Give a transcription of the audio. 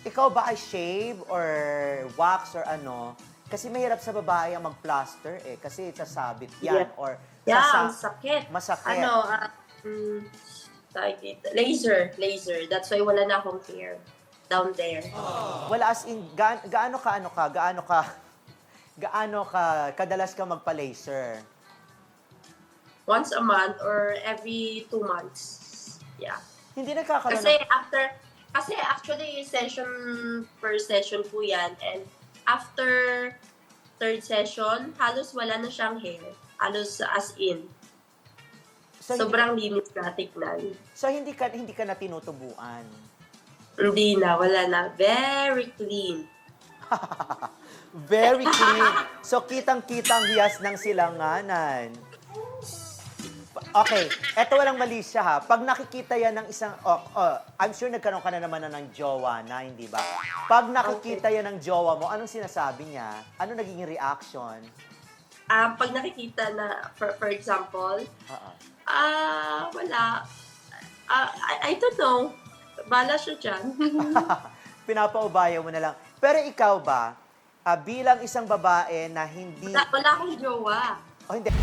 ikaw ba ay shave or wax or ano? Kasi mahirap sa babae ang mag-plaster eh. Kasi sasabit yan. Yeah. Or Yeah, sasa- sakit. masakit. Ano, ah, mm, laser, laser. That's why wala na akong hair down there. Wala as in, ga- gaano ka, ano ka, gaano ka, gaano ka, kadalas ka magpa-laser? Once a month or every two months. Yeah. Hindi nagkakaroon Kasi ng... after, kasi actually session per session po yan. And after third session, halos wala na siyang hair. Halos as in. So, hindi, Sobrang linis na tignan. so hindi ka, hindi ka na tinutubuan. Hindi na, wala na. Very clean. Very clean. So, kitang-kitang hiyas ng silanganan. Okay, eto walang mali siya ha. Pag nakikita yan ng isang, oh, oh, I'm sure nagkaroon ka na naman na ng jowa na, hindi ba? Pag nakikita yan ng jowa mo, anong sinasabi niya? Ano naging reaction? Ah, pag nakikita na, for, for example, Oo. ah, wala. Ah, I, I don't know. Bala siya dyan. Pinapaubaya mo na lang. Pero ikaw ba, ah, bilang isang babae na hindi... wala, wala akong jowa. Oh, hindi.